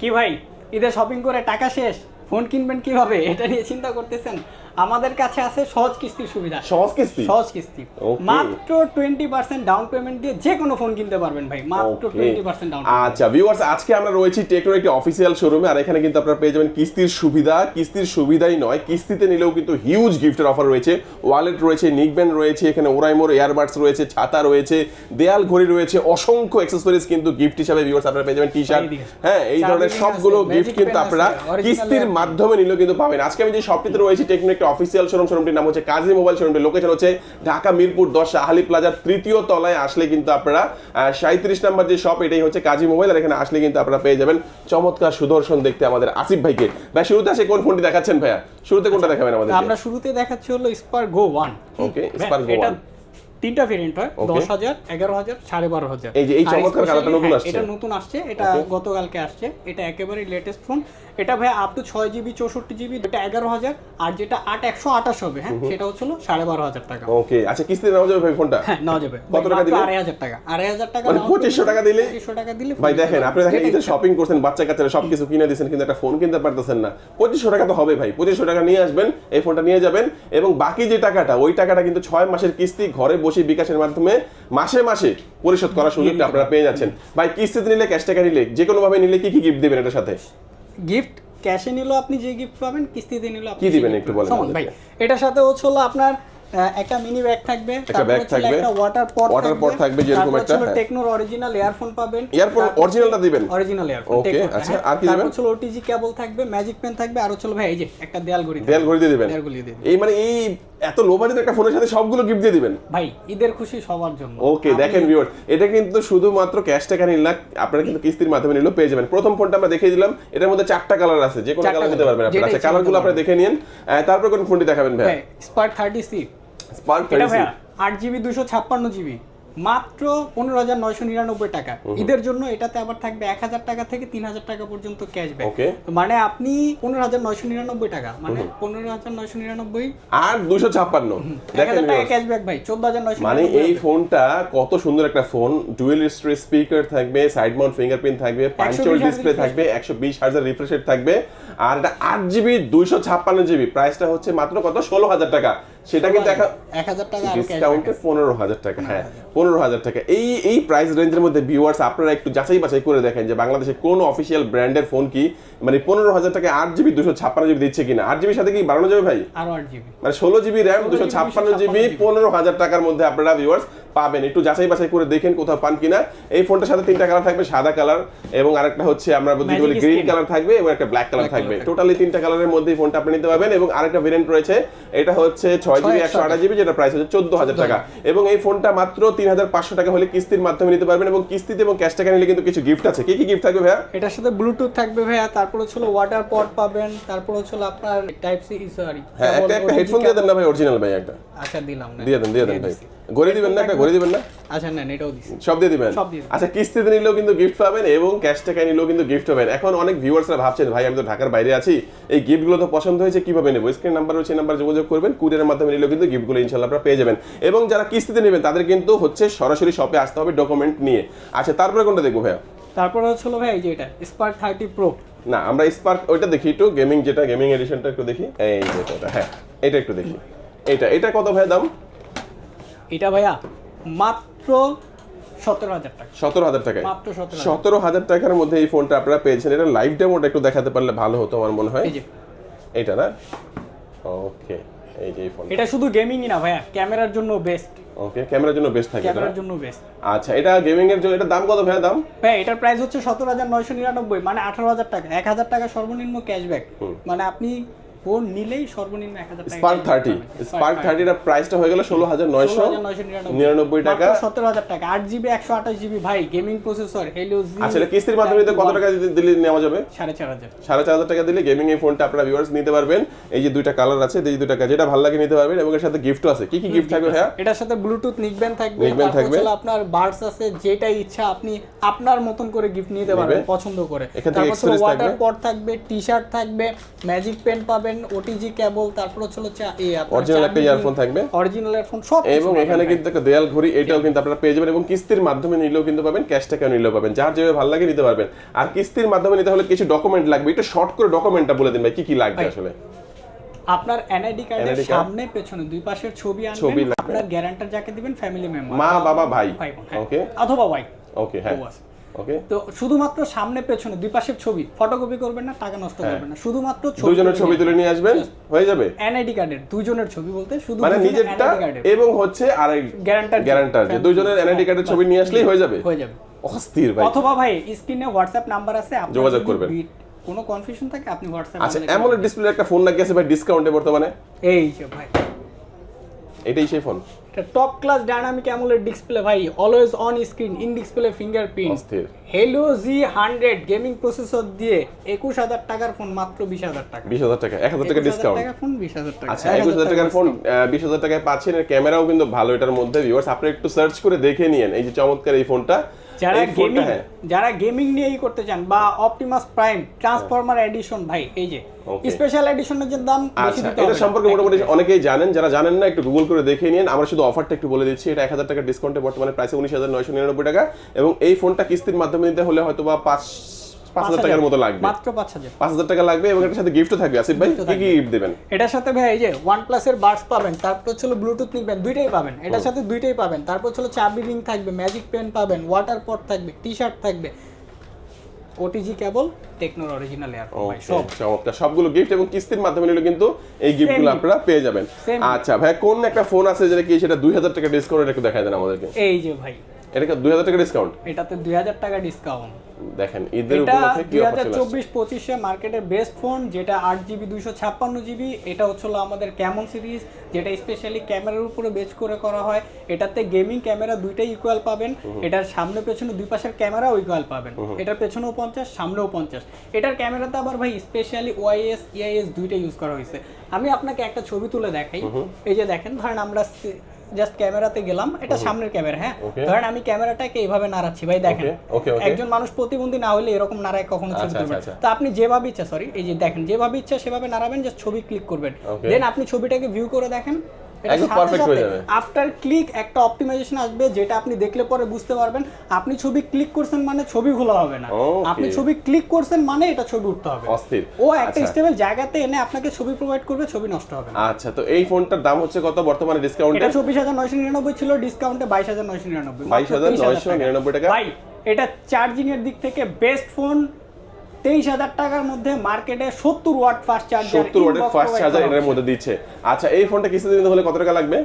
কি ভাই ঈদে শপিং করে টাকা শেষ? ফোন কিনবেন কীভাবে? এটা নিয়ে চিন্তা করতেছেন? আমাদের কাছে আছে সহজ কিস্তির সুবিধা। সহজ কিস্তি? সহজ কিস্তি। মাত্র টোয়েন্টি পার্সেন্ট ডাউন পেমেন্ট দিয়ে যে কোনো ফোন কিনতে পারবেন ভাই। মাত্র Okay. টোয়েন্টি পার্সেন্ট ডাউন আচ্ছা ভিউয়ার্স আজকে আমরা রয়েছি টেকনোর একটি অফিসিয়াল শোরুমে আর এখানে কিন্তু আপনারা পেয়ে যাবেন কিস্তির সুবিধা। কিস্তির সুবিধাই নয় কিস্তিতে নিলেও কিন্তু হিউজ গিফটের অফার রয়েছে। ওয়ালেট রয়েছে নিকব্যান্ড রয়েছে এখানে ওরাইমোর এয়ারবাডস রয়েছে ছাতা রয়েছে দেয়াল ঘড়ি রয়েছে অসংখ্য অ্যাক্সেসরিজ কিন্তু গিফট হিসাবে ভিউয়ার্স আপনারা পেয়ে যাবেন টি শার্ট হ্যাঁ এই ধরনের সবগুলো গিফট কিন্তু আপনারা কিস্তির মাধ্যমে নিলেও কিন্তু পাবেন। আজকে আমি যে শপটিতে রয়েছি টেকনো একটা অফিসিয়াল শোরুম শোরুমটির নাম হচ্ছে কাজী মোবাইল শোরুমটির লোকেশন হচ্ছে ঢাকা মিরপুর দশ আহালি প্লাজার তৃতীয় তলায়। আসলে কিন্তু আপনারা সাঁত্রিশ নাম্বার যে শপ এটাই হচ্ছে কাজী মোবাইল। আর এখানে আসলে কিন্তু আপনারা পেয়ে যাবেন চমৎকার সুদর্শন দেখতে আমাদের আসিফ ভাইকে। ভাই শুরুতে আসে কোন ফোনটি দেখাচ্ছেন ভাইয়া? শুরুতে কোনটা দেখাবেন আমাদের আমরা শুরুতে দেখাচ্ছি হলো Spark Go one okay Spark Go 1 তিনটা ভেরিয়েন্ট হয় দশ হাজার এগারো হাজার সাড়ে বারো হাজার। এই যে এই চমৎকার কালারটা নতুন হ্যাঁ, আসছে। এটা নতুন আসছে এটা গতকালকে আসছে এটা একেবারে লেটেস্ট ফোন এটা ভাই আপ টু ছয় জিবি চৌষট্টি জিবি এটা এগারো হাজার আর যেটা আট একশো আঠাশ হবে হ্যাঁ সেটা হচ্ছে হলো সাড়ে বারো হাজার টাকা। ওকে আচ্ছা কিস্তি নেওয়া যাবে ভাই ফোনটা? হ্যাঁ নেওয়া যাবে। কত টাকা দিলে? আড়াই হাজার টাকা। আড়াই হাজার টাকা মানে 2500 টাকা দিলে? পঁচিশশো টাকা দিলে ভাই দেখেন আপনি দেখেন যেটা ঈদের শপিং করছেন বাচ্চা কাচ্চারা সবকিছু কিনে দিয়েছেন কিন্তু একটা ফোন কিনতে পারতেছেন না। পঁচিশশো টাকা তো হবে ভাই পঁচিশশো টাকা নিয়ে আসবেন এই ফোনটা নিয়ে যাবেন এবং বাকি যে টাকাটা ওই টাকাটা কিন্তু ছয় মাসের কিস্তি ঘরে বসে বিকাশের মাধ্যমে মাসে মাসে পরিশোধ করার সুযোগটা আপনারা পেয়ে যাচ্ছেন ভাই কিস্তিতে নিলে ক্যাশ টাকা নিলে যে কোনো ভাবে নিলে কি কি গিফট দিবেন এটার সাথে গিফট ক্যাশে নিলেও আপনি যে গিফট পাবেন কিস্তিতে নিলেও আপনি কি দিবেন একটু। বলেন ভাই। এটার সাথে হচ্ছে হলো আপনার একটা মিনি ব্যাগ থাকবে একটা bag থাকবে, একটা ওয়াটার পট water pot থাকবে যেরকম একটা, হ্যাঁ। টেকনোর অরিজিনাল ইয়ারফোন পাবেন। এয়ারফোন অরিজিনালটা দিবেন? অরিজিনাল ইয়ারফোন Okay, আচ্ছা, আর কি দিবেন? হচ্ছে ওটিজি কেবল থাকবে ম্যাজিক পেন থাকবে আর হচ্ছে ভাই এই যে একটা দেয়াল ঘড়ি দেয়াল ঘড়ি দিয়ে দিবেন? দেয়াল ঘড়ি দিয়ে দিবেন। এই মানে এই এত লো বাজেট একটা ফোনের সাথে সবগুলো গিফট দিয়ে দিবেন? ভাই ঈদের খুশি সবার জন্য। ওকে দেখেন ভিউয়ার এটা কিন্তু শুধুমাত্র ক্যাশ টাকা নিন না আপনারা কিন্তু কিস্তির মাধ্যমে নিলেও পেয়ে যাবেন। প্রথম ফোনটা আমরা দেখিয়ে দিলাম এটার মধ্যে চারটা কালার আছে যে কোনো কালার নিতে পারবেন আপনারা। আচ্ছা কালারগুলো আপনারা দেখে নিন। তারপর কোন ফোনটি দেখাবেন ভাই স্পার্ক থার্টি সি স্পার্ক আট জিবি দুশো ছাপ্পান্ন জিবি মাত্র পনেরো হাজার নয়শো নিরানব্বই টাকা। ঈদের জন্য এটাতে আবার থাকবে এক হাজার টাকা থেকে তিন হাজার টাকা পর্যন্ত ক্যাশব্যাক মানে আপনি পনেরো হাজার নয়শো নিরানব্বই টাকা মানে পনেরো হাজার নয়শো নিরানব্বই আর দুশো ছাপ্পান্ন। ক্যাশব্যাক ভাই চোদ্দ হাজার নয়শো মানে এই ফোনটা কত সুন্দর একটা ফোন। ডুয়েল স্পিকার থাকবে সাইড মাউন্ট ফিঙ্গারপ্রিন্ট থাকবে পাঞ্চল ডিসপ্লে থাকবে একশো বিশ হাজার রিফ্রেশ থাকবে। আর এটা আট জিবি দুইশো ছাপ্পান্ন জিবি প্রাইসটা হচ্ছে মাত্র কত? ষোলো হাজার টাকা। সেটা কিন্তু এক হাজার টাকা ডিসকাউন্টে পনেরো হাজার টাকা হ্যাঁ পনেরো হাজার। টাকা। এই এই প্রাইস রেঞ্জের মধ্যে ভিউয়ার্স আপনারা একটু যাচাই বাছাই করে দেখেন যে বাংলাদেশে কোন অফিসিয়াল ব্র্যান্ডের ফোন কি মানে পনেরো হাজার টাকা আট জিবি দুশো ছাপ্পান্ন জিবি দিচ্ছে কিনা? আট জিবির সাথে কি বাড়ানো যাবে ভাই? আরও আট জিবি। মানে ষোলো জিবি র্যাম দুশো ছাপ্পান্ন জিবি পনেরো হাজার টাকার মধ্যে আপনারা ভিউয়ার্স পাবেন। একটু যাচাই বাছাই করে দেখেন কোথাও পান কিনা। এই ফোনটার সাথে তিনটা কালার থাকবে সাদা কালার এবং আরেকটা হচ্ছে আমরা যদি বলি গ্রিন কালার থাকবে এবং একটা ব্ল্যাক কালার থাকবে। টোটালি তিনটা কালারের মধ্যে ফোনটা আপনি নিতে পারবেন এবং আরেকটা ভেরিয়েন্ট রয়েছে এটা হচ্ছে ছয় জিবি একশো আঠাশ জিবি যেটা প্রাইস হচ্ছে চোদ্দ হাজার টাকা। এবং এই ফোনটা মাত্র তিন হাজার পাঁচশো টাকা হলে কিস্তির মাধ্যমে নিতে পারবেন এবং কিস্তিতে এবং ক্যাশ টাকা নিলে কিন্তু কিছু গিফট আছে। কি কি গিফট থাকবে ভাইয়া? এটার সাথে ব্লুটুথ থাকবে ভাইয়া তারপর হচ্ছে ওয়াটার পট পাবেন তারপর হচ্ছে আপনার টাইপ সি সরি হ্যাঁ একটা হেডফোন দিয়ে দেন না ভাই অরিজিনাল ভাই একটা। আচ্ছা দিলাম না। দিয়ে দেন দিয়ে দেন ভাই। ঘড়ি দিবেন না একটা ঘড়ি দিবেন না? আচ্ছা নেন এটাও সব দিয়ে দিবেন। আচ্ছা কিস্তিতে নিলেও কিন্তু গিফট পাবেন এবং ক্যাশ টাকায় নিলেও কিন্তু গিফট পাবেন। এখন অনেক ভিউয়ার্সরা ভাবছেন ভাই আমি তো ঢাকার বাইরে আছি এই গিফটগুলো তো পছন্দ হয়েছে কীভাবে নেব? স্ক্রিন নাম্বার রয়েছে নাম্বার যোগাযোগ করবেন কুরিয়ারের মাধ্যমে নিলেও কিন্তু গিফটগুলো ইনশাল্লাহ আপনারা পেয়ে যাবেন। এবং যারা কিস্তিতে নেবেন তাদের কিন্তু হচ্ছে সরাসরি শপে আসতে হবে ডকুমেন্ট নিয়ে। আচ্ছা তারপরে কোনটা দেখব ভাইয়া? তারপর হচ্ছে হলো ভাই এই যে এটা স্পার্ক থার্টি প্রো না আমরা স্পার্ক ওইটা দেখি একটু গেমিং যেটা গেমিং এডিশনটা একটু দেখি। এই যে এটা হ্যাঁ এটা একটু দেখি। এটা এটা কত ভাই দাম? এটা ভাইয়া মাত্র সতেরো হাজার টাকা। সতেরো হাজার টাকায়? মাত্র সতেরো হাজার। টাকার মধ্যে এই ফোনটা আপনারা পেয়েছেন। এটা লাইভ ডেমোটা একটু দেখাতে পারলে ভালো হতো আমার মনে হয়। এইটা না? ওকে এই যে ফোন এটা শুধু গেমিংই না ভাইয়া ক্যামেরার জন্য বেস্ট ওকে ক্যামেরার জন্য বেস্ট থাকে ক্যামেরার জন্য বেস্ট আচ্ছা এটা গেমিং এর জন্য এটা দাম কত ভাইয়া দাম? ভাই এটার প্রাইস হচ্ছে সতেরো হাজার নয়শো নিরানব্বই মানে আঠারো হাজার টাকা এক হাজার টাকা সর্বনিম্ন ক্যাশব্যাক মানে আপনি ফোন নিলেই সর্বনিম্ন এক হাজার টাকা স্পার্ক থার্টি স্পার্ক থার্টির প্রাইসটা হয়ে গেল ষোলো হাজার নয়শো। নিরানব্বই। টাকা। সতেরো হাজার টাকা। আট জিবি একশো আঠাশ জিবি। ভাই গেমিং প্রসেসর হেলিও জি আচ্ছা কিস্তির মাধ্যমে কত টাকা দিলে নেওয়া যাবে? সাড়ে চার হাজার। সাড়ে চার হাজার টাকা দিলে গেমিং এই ফোনটা আপনারা ভিউয়ার্স নিতে পারবেন। এই যে দুইটা কালার আছে এই দুইটা যেটা ভালো লাগে নিতে পারবেন এবং এর সাথে গিফটও আছে। কি কি গিফট থাকবে ভাইয়া? এটার সাথে ব্লুটুথ নিকব্যান্ড থাকবে। তারপর থাকবে। আপনার বার্ডস আছে যেটাই ইচ্ছা আপনি আপনার মতন করে গিফট নিতে পারবেন পছন্দ করে। এখান থেকে ওয়াটার থাকবে। পট থাকবে টি শার্ট থাকবে ম্যাজিক পেন পাবেন পাবেন ওটিজি কেবল তারপর হচ্ছে হচ্ছে অরিজিনাল একটা ইয়ারফোন থাকবে। অরিজিনাল ইয়ারফোন সব এবং এখানে কিন্তু একটা দেয়াল ঘড়ি এটাও কিন্তু আপনারা পেয়ে যাবেন এবং কিস্তির মাধ্যমে নিলেও কিন্তু পাবেন ক্যাশ টাকা নিলেও পাবেন। যার যেভাবে ভালো লাগে নিতে পারবেন। আর কিস্তির মাধ্যমে নিতে হলে কিছু ডকুমেন্ট লাগবে। একটু শর্ট করে ডকুমেন্টটা বলে দিন ভাই কি কি লাগবে আসলে? আপনার এনআইডি কার্ডের সামনে পেছনে দুই পাশের ছবি আনবেন আপনার গ্যারান্টার যাকে দিবেন ফ্যামিলি মেম্বার মা বাবা ভাই। বোন, হ্যাঁ। ওকে অথবা ভাই ওকে হ্যাঁ। ওকে তো শুধুমাত্র সামনে পেছনে দুই পাশের ছবি ফটোকপি করবেন না টাকা নষ্ট করবেন না। শুধুমাত্র হ্যাঁ। দুজনের ছবি তুলে নিয়ে আসবেন? হয়ে যাবে? এনআইডি কার্ডের দুজনের ছবি বলতে শুধু মানে নিজেরটা এবং হচ্ছে আরেক গ্যারান্টার গ্যারান্টার যে দুজনের এনআইডি কার্ডের ছবি নিয়ে আসলেই হয়ে যাবে? হয়ে যাবে। অস্থির ভাই। অথবা ভাই স্ক্রিনে হোয়াটসঅ্যাপ নাম্বার আছে আপনার যোগাযোগ করবেন। কোনো কনফিউশন থাকে আপনি হোয়াটসঅ্যাপ আচ্ছা এমন ডিসপ্লে একটা ফোন নাকি আছে ভাই ডিসকাউন্টে বর্তমানে? এই যে ভাই। এটাই সেই ফোন এটা top class dynamic AMOLED display ভাই always on screen in display fingerprint Helio G hundred gaming processor দিয়ে একুশ হাজার টাকার ফোন মাত্র বিশ হাজার টাকা। বিশ হাজার টাকা এক হাজার টাকা ডিসকাউন্ট টাকা ফোন বিশ হাজার টাকা। আচ্ছা একুশ হাজার টাকার ফোন বিশ হাজার টাকায় পাচ্ছেন এর ক্যামেরাও কিন্তু ভালো এটার মধ্যে ভিউয়ার্স আপনি একটু সার্চ করে দেখে নিয়েন এই যে চমৎকার এই ফোনটা যারা গেমিং হ্যাঁ। যারা গেমিং নিয়েই করতে চান বা অপটিমাস প্রাইম ট্রান্সফরমার এডিশন ভাই এই যে স্পেশাল এডিশনের যে দাম বেশি আচ্ছা দিতে এটা সম্পর্কে মোটামুটি অনেকেই জানেন যারা জানেন না একটু গুগল করে দেখে নিন। আমরা শুধু অফারটা একটু বলে দিচ্ছি এটা এক হাজার টাকার ডিসকাউন্টে বর্তমানে প্রাইস উনিশ হাজার নয়শো নিরানব্বই টাকা। এবং এই ফোনটা কিস্তির মাধ্যমে নিতে হলে হয়তো বা পাঁচ পাঁচ হাজার টাকার মতো লাগবে। মাত্র পাঁচ হাজার। পাঁচ হাজার টাকা লাগবে এবং এটার সাথে গিফটও থাকবে। আসিফ ভাই কি কি গিফট দেবেন? এটার সাথে ভাই এই যে ওয়ান প্লাসের বাডস পাবেন তারপর হচ্ছে ব্লুটুথ নিবেন দুইটাই পাবেন। এটার সাথে দুইটাই পাবেন। তারপর হচ্ছে চাবি রিং থাকবে ম্যাজিক পেন পাবেন ওয়াটার পট থাকবে টি শার্ট থাকবে ওটিজি কেবল টেকনোর অরিজিনাল এয়ারফোন সব। চমৎকার। সবগুলো গিফট এবং কিস্তির মাধ্যমে নিলে কিন্তু এই গিফটগুলো. আপনারা পেয়ে যাবেন। আচ্ছা ভাই কোন একটা ফোন আছে যেটা কি সেটা দুই হাজার টাকা ডিসকাউন্ট একটু দেখায় দেন আমাদেরকে? এই যে ভাই এটা দুই হাজার টাকা ডিসকাউন্ট এটাতে দুই হাজার টাকা ডিসকাউন্ট দেখেন ঈদের উপলক্ষে কি অফার চলে আসছে? মার্কেটের বেস্ট ফোন যেটা আট জিবি দুইশো ছাপ্পান্ন জিবি এটা হচ্ছিল আমাদের ক্যামন সিরিজ যেটা স্পেশালি ক্যামেরার উপরে বেচ করে করা হয়। এটাতে গেমিং ক্যামেরা দুইটাই ইকুয়াল পাবেন। এটার সামনে পেছনে দুই পাশের ক্যামেরাও ইকুয়াল পাবেন। এটার পেছনেও পঞ্চাশ সামনেও পঞ্চাশ। এটার ক্যামেরাতে আবার ভাই স্পেশালি ওয়াইএস ইআইএস দুইটাই ইউজ করা হয়েছে। আমি আপনাকে একটা ছবি তুলে দেখাই। এই যে দেখেন ধরেন আমরা জাস্ট ক্যামেরাতে গেলাম এটা সামনের ক্যামেরা হ্যাঁ? ধরেন আমি ক্যামেরাটাকে এইভাবে নাড়াচ্ছি ভাই দেখেন. একজন মানুষ প্রতিবন্ধী না হলে এরকম নাড়ায় কখনো ছবি আচ্ছা, তুলবেন? আচ্ছা, আচ্ছা। তো আপনি যেভাবে ইচ্ছা সরি এই যে দেখেন যেভাবে ইচ্ছা সেভাবে নাড়াবেন জাস্ট ছবি ক্লিক করবেন. দেন আপনি ছবিটাকে ভিউ করে দেখেন। একদম perfect হয়ে যাবে। আফটার ক্লিক একটা অপটিমাইজেশন আসবে যেটা আপনি দেখলে পরে বুঝতে পারবেন আপনি ছবি ক্লিক করছেন মানে ছবি খোলা হবে না। আপনি ছবি ক্লিক করছেন মানে এটা ছবি উঠতে হবে। অস্থির। ও একটা আচ্ছা। স্টেবল জায়গাতে এনে আপনাকে ছবি প্রোভাইড করবে ছবি নষ্ট হবে না। আচ্ছা তো এই ফোনটার দাম হচ্ছে কত বর্তমানে ডিসকাউন্টে এটা চব্বিশ হাজার নয়শো নিরানব্বই ছিল ডিসকাউন্টে বাইশ হাজার নয়শো নিরানব্বই। 22,999 টাকা। ভাই এটা চার্জিং এর দিক থেকে বেস্ট ফোন তেইশ হাজার টাকার মধ্যে মার্কেটে সত্তর ওয়াট ফাস্ট চার্জার সত্তর ওয়াটের ফাস্ট চার্জার এটার মধ্যে দিচ্ছে। আচ্ছা এই ফোনটা কিস্তিতে নিতে হলে কত টাকা লাগবে?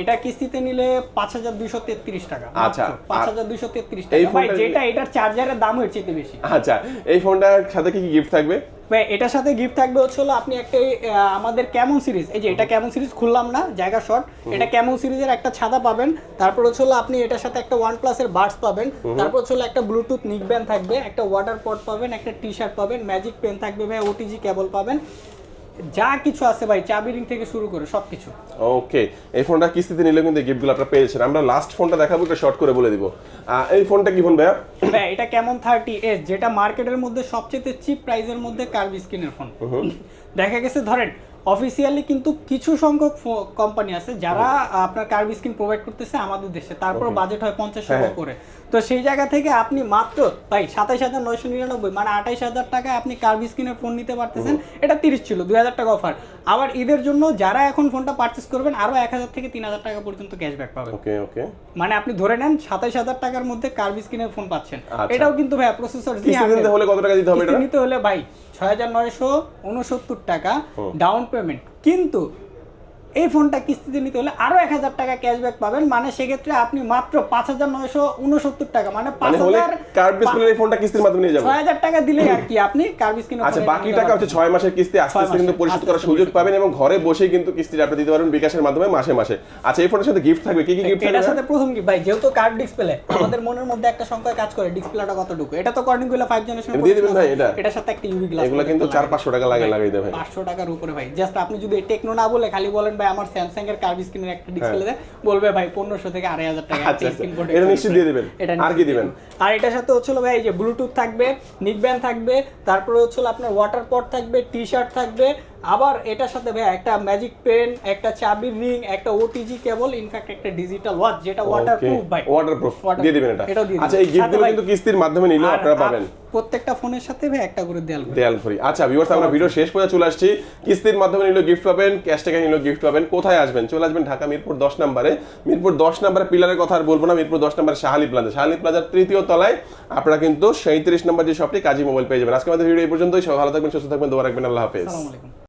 এটা কিস্তিতে নিলে পাঁচ হাজার দুইশো তেত্রিশ টাকা আচ্ছা, পাঁচ হাজার দুইশো তেত্রিশ টাকা। ভাই যেটা এটার চার্জারের দাম হচ্ছে বেশি। আচ্ছা এই ফোনটার সাথে কি কি গিফট থাকবে? ভাই এটার সাথে গিফট থাকবে হচ্ছে হলো আপনি একটা আমাদের ক্যামন সিরিজ এই যে এটা ক্যামন সিরিজ খুললাম না জায়গা শর্ট এটা ক্যামন সিরিজের একটা ছাতা পাবেন। তারপর হচ্ছে হলো আপনি এটার সাথে একটা ওয়ান প্লাসের বাডস পাবেন। তারপর হচ্ছে হলো একটা ব্লুটুথ নিক ব্যান্ড থাকবে একটা ওয়াটার পট পাবেন একটা টি শার্ট পাবেন ম্যাজিক পেন থাকবে ভাই ওটিজি কেবল পাবেন। যা কিছু আছে ভাই চাবি রিং থেকে শুরু করে সব কিছু ওকে এই ফোনটা কিস্তিতে নিলে কিন্তু গিফটগুলো আপনারা পেয়েছেন। আমরা লাস্ট ফোনটা দেখাবো একটু শর্ট করে বলে দিব। এই ফোনটা কি ফোন ভাইয়া? ভাই এটা কেমন থার্টি এস যেটা মার্কেটের মধ্যে সবচেয়ে চিপ প্রাইসের মধ্যে কার্ভ স্ক্রিনের ফোন দেখা গেছে ধরেন অফিসিয়ালি কিন্তু কিছু সংখ্যক কোম্পানি আছে যারা আপনার কার্ভ স্ক্রিন প্রোভাইড করতেছে আমাদের দেশে। তারপর বাজেট হয় পঞ্চাশ টাকা হ্যাঁ। করে। তো সেই জায়গা থেকে আপনি মাত্র ভাই সাতাইশ হাজার নয়শো নিরানব্বই মানে আঠাইশ হাজার টাকায় আপনি কার্ভ স্ক্রিনের ফোন নিতে পারতেছেন। এটা তিরিশ ছিল দুই হাজার টাকা অফার আবার ঈদের জন্য যারা এখন ফোনটা পারচেস করবেন আরও এক হাজার থেকে তিন হাজার টাকা পর্যন্ত ক্যাশব্যাক পাবেন। ওকে ওকে মানে আপনি ধরে নেন সাতাইশ হাজার টাকার মধ্যে কার্ভ স্ক্রিনের ফোন পাচ্ছেন। আচ্ছা। এটাও কিন্তু ভাই প্রসেসর কিস্তিতে নিতে হলে কত টাকা দিতে হবে এটা? নিতে হলে ভাই ছয় হাজার নয়শো উনসত্তর টাকা ডাউন পেমেন্ট কিন্তু এই ফোনটা কিস্তিতে নিতে হলে আরও এক হাজার টাকা ক্যাশব্যাক পাবেন। মানে সেক্ষেত্রে আপনি মাত্র পাঁচ হাজার নয়শো উনসত্তর টাকা মানে পাঁচ মানে হাজার এই ফোনটা কিস্তির মাধ্যমে নিয়ে যাবেন ছয় হাজার টাকা দিলে আর কি আপনি কার্ভ স্ক্রিন আচ্ছা বাকি টাকা হচ্ছে ছয় মাসের কিস্তি আস্তে আস্তে কিন্তু পরিশোধ করার সুযোগ পাবেন এবং ঘরে বসেই কিন্তু কিস্তিটা আপনি দিতে পারবেন বিকাশের মাধ্যমে মাসে মাসে। আচ্ছা এই ফোনের সাথে গিফট থাকবে? কি কি গিফট এটার সাথে প্রথম কি ভাই যেহেতু কার্ড ডিসপ্লে আমাদের মনের মধ্যে একটা সংখ্যা কাজ করে ডিসপ্লেটা কতটুকু। এটা তো কর্নিংগুলো ফাইভ জেনারেশন দিয়ে দিবেন ভাই এটা? এটার সাথে একটা ইউভি গ্লাস এগুলো কিন্তু চার পাঁচশো টাকা লাগে লাগাই দেবে পাঁচশো টাকার উপরে ভাই জাস্ট আপনি যদি টেকনো না বলে খালি বলেন ভাই আমার স্যামসাং এর কার্ভ স্ক্রিনের একটা ডিসপ্লে দেয় বলবে ভাই পনেরোশো থেকে আড়াই হাজার টাকা হ্যাঁ। আচ্ছা, আচ্ছা। এটা নিশ্চয়ই দিয়ে দিবেন। এটা আর কি দিবেন? দিবেন। আর এটার সাথে হচ্ছিল ভাই এই যে ব্লুটুথ থাকবে নিক ব্যান্ড থাকবে তারপরে হচ্ছিল আপনার ওয়াটার পট থাকবে টি শার্ট থাকবে আবার এটার সাথে ভাই একটা ম্যাজিক পেন একটা চাবির রিং একটা ওটিজি কেবল ইনফ্যাক্ট একটা ডিজিটাল ওয়াচ যেটা ওয়াটারপ্রুফ ভাই। ওয়াটারপ্রুফ দিয়ে দিবেন এটা। এটাও দিয়ে আচ্ছা এই গিফটগুলো কিন্তু কিস্তির মাধ্যমে নিলেও আপনারা পাবেন। প্রত্যেকটা ফোনের সাথে ভাই একটা করে দেয়াল। দেয়াল ঘড়ি। আচ্ছা ভিউয়ার্স আমরা ভিডিও শেষ পর্যন্ত চলে আসছি। কিস্তির মাধ্যমে নিলেও গিফট পাবেন ক্যাশ টাকা নিলেও গিফট পাবেন। কোথায় আসবেন? চলে আসবেন ঢাকা মিরপুর দশ নম্বরে। মিরপুর দশ নম্বরে পিলারের কথা আর বলব না মিরপুর দশ নম্বরে শাহালি প্লাজা শাহালি প্লাজার তৃতীয় তলায় আপনারা কিন্তু সাঁত্রিশ নম্বর যে শপটি কাজী মোবাইল পেয়ে যাবেন। আজকে আমাদের ভিডিও এই পর্যন্তই। সবাই ভালো থাকবেন সুস্থ থাকবেন দোয়া রাখবেন। আল্লাহ হাফেজ। আসসালামু আলাইকুম।